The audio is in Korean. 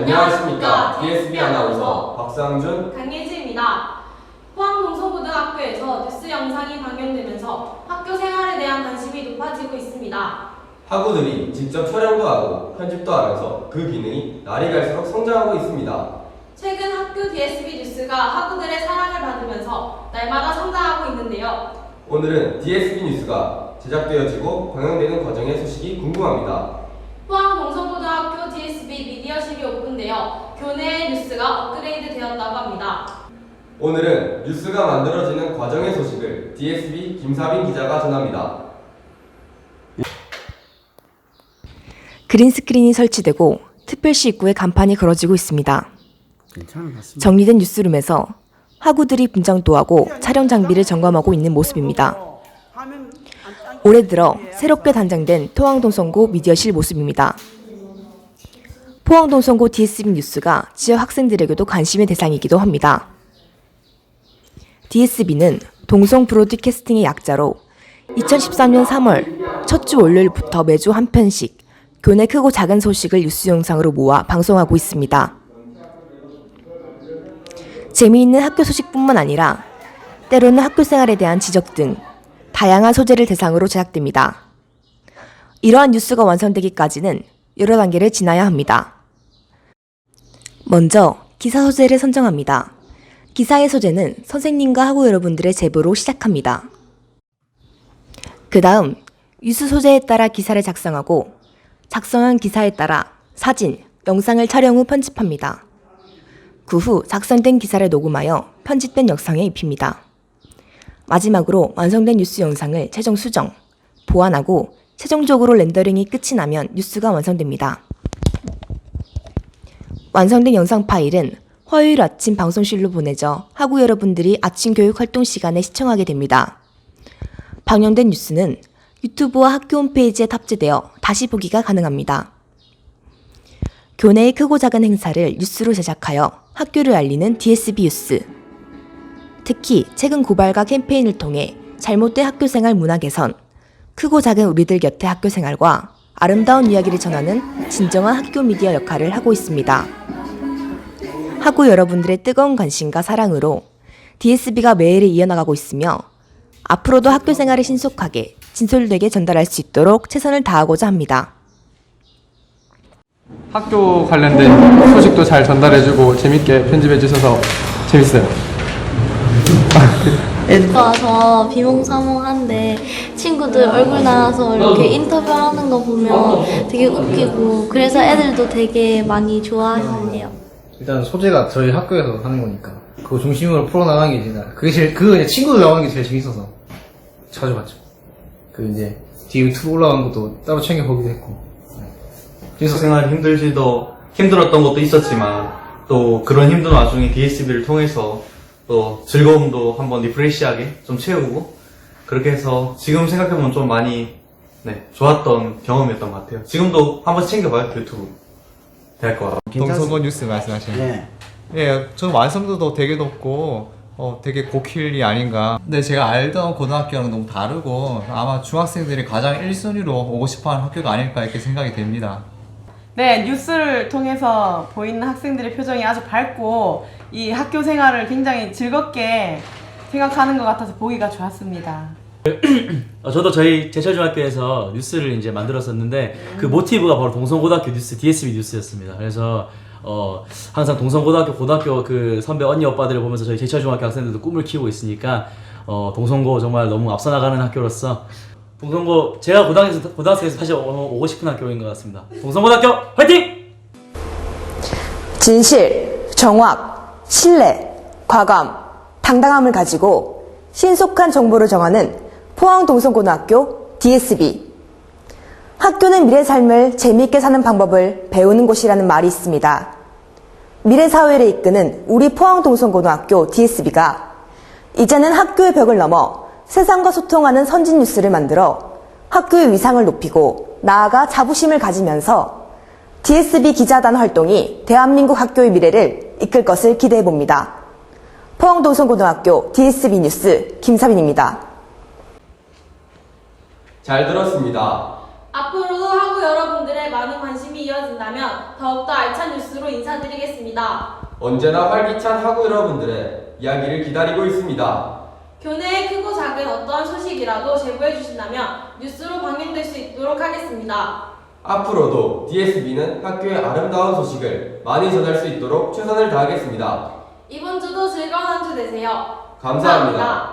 안녕하십니까. DSB 아나운서 박상준. 강예지입니다. 포항동서고등학교에서 뉴스 영상이 방영되면서 학교 생활에 대한 관심이 높아지고 있습니다. 학우들이 직접 촬영도 하고 편집도 하면서 그 기능이 날이 갈수록 성장하고 있습니다. 최근 학교 DSB 뉴스가 학우들의 사랑을 받으면서 날마다 성장하고 있는데요. 오늘은 DSB 뉴스가 제작되어지고 방영되는 과정의 소식이 궁금합니다. DSB 미디어실이 오픈되어 교내 뉴스가 업그레이드 되었다고 합니다. 오늘은 뉴스가 만들어지는 과정의 소식을 DSB 김사빈 기자가 전합니다. 그린 스크린이 설치되고 특별시 입구에 간판이 걸어지고 있습니다. 정리된 뉴스룸에서 학우들이 분장도 하고 촬영 장비를 점검하고 있는 모습입니다. 올해 들어 새롭게 단장된 포항동성고 미디어실 모습입니다. 포항동성고 DSB 뉴스가 지역 학생들에게도 관심의 대상이기도 합니다. DSB는 동성 브로드캐스팅의 약자로 2013년 3월 첫 주 월요일부터 매주 한 편씩 교내 크고 작은 소식을 뉴스 영상으로 모아 방송하고 있습니다. 재미있는 학교 소식뿐만 아니라 때로는 학교 생활에 대한 지적 등 다양한 소재를 대상으로 제작됩니다. 이러한 뉴스가 완성되기까지는 여러 단계를 지나야 합니다. 먼저 기사 소재를 선정합니다. 기사의 소재는 선생님과 학우 여러분들의 제보로 시작합니다. 그 다음 뉴스 소재에 따라 기사를 작성하고 작성한 기사에 따라 사진, 영상을 촬영 후 편집합니다. 그 후 작성된 기사를 녹음하여 편집된 영상에 입힙니다. 마지막으로 완성된 뉴스 영상을 최종 수정, 보완하고 최종적으로 렌더링이 끝이 나면 뉴스가 완성됩니다. 완성된 영상 파일은 화요일 아침 방송실로 보내져 학우 여러분들이 아침 교육 활동 시간에 시청하게 됩니다. 방영된 뉴스는 유튜브와 학교 홈페이지에 탑재되어 다시 보기가 가능합니다. 교내의 크고 작은 행사를 뉴스로 제작하여 학교를 알리는 DSB 뉴스. 특히 최근 고발과 캠페인을 통해 잘못된 학교 생활 문화 개선, 크고 작은 우리들 곁의 학교 생활과 아름다운 이야기를 전하는 진정한 학교 미디어 역할을 하고 있습니다. 학우 여러분들의 뜨거운 관심과 사랑으로 DSB가 매일 이어나가고 있으며 앞으로도 학교 생활을 신속하게 진솔되게 전달할 수 있도록 최선을 다하고자 합니다. 학교 관련된 소식도 잘 전달해주고 재밌게 편집해 주셔서 재밌어요. 와서 비몽사몽한데 친구들 얼굴 나와서 이렇게 인터뷰하는 거 보면 되게 웃기고 그래서 애들도 되게 많이 좋아하네요. 일단 소재가 저희 학교에서 하는 거니까 그거 중심으로 풀어나가는 게 이제 그게 제일 그거 이제 친구들 나오는 게 제일 재밌어서 자주 봤죠. 그 이제 뒤에 유튜브 올라간 것도 따로 챙겨 보기도 했고. 학교 생활 힘들지도 힘들었던 것도 있었지만 또 그런 힘든 와중에 DSB를 통해서 또 즐거움도 한번 리프레시하게 좀 채우고 그렇게 해서 지금 생각해보면 좀 많이 네, 좋았던 경험이었던 것 같아요. 지금도 한 번 챙겨봐요 유튜브 될것 같아요. 동서고 뉴스 말씀하시는. 네. 예, 저는 완성도도 되게 높고 어, 되게 고킬이 아닌가. 근데 제가 알던 고등학교랑 너무 다르고 아마 중학생들이 가장 1순위로 오고 싶어 하는 학교가 아닐까 이렇게 생각이 됩니다. 네, 뉴스를 통해서 보이는 학생들의 표정이 아주 밝고 이 학교 생활을 굉장히 즐겁게 생각하는 것 같아서 보기가 좋았습니다. 어, 저도 저희 제철중학교에서 뉴스를 이제 만들었었는데 그 모티브가 바로 동성고등학교 뉴스 DSB 뉴스였습니다. 그래서 어 항상 동성고등학교 고등학교 그 선배 언니 오빠들을 보면서 저희 제철중학교 학생들도 꿈을 키우고 있으니까 어 동성고 정말 너무 앞서 나가는 학교로서 동성고 제가 고등학교에서 고등학생에서 다시 오- 오고 싶은 학교인 것 같습니다. 동성고등학교 화이팅! 진실, 정확, 신뢰, 과감, 당당함을 가지고 신속한 정보를 정하는 포항동성고등학교 DSB. 학교는 미래 삶을 재미있게 사는 방법을 배우는 곳이라는 말이 있습니다. 미래 사회를 이끄는 우리 포항동성고등학교 DSB가 이제는 학교의 벽을 넘어 세상과 소통하는 선진 뉴스를 만들어 학교의 위상을 높이고 나아가 자부심을 가지면서 DSB 기자단 활동이 대한민국 학교의 미래를 이끌 것을 기대해 봅니다. 포항동성고등학교 DSB 뉴스 김사빈입니다. 잘 들었습니다. 앞으로 학우 여러분들의 많은 관심이 이어진다면 더욱더 알찬 뉴스로 인사드리겠습니다. 언제나 활기찬 학우 여러분들의 이야기를 기다리고 있습니다. 교내에 크고 작은 어떠한 소식이라도 제보해 주신다면 뉴스로 방영될 수 있도록 하겠습니다. 앞으로도 DSB는 학교의 아름다운 소식을 많이 전할 수 있도록 최선을 다하겠습니다. 이번 주도 즐거운 한 주 되세요. 감사합니다.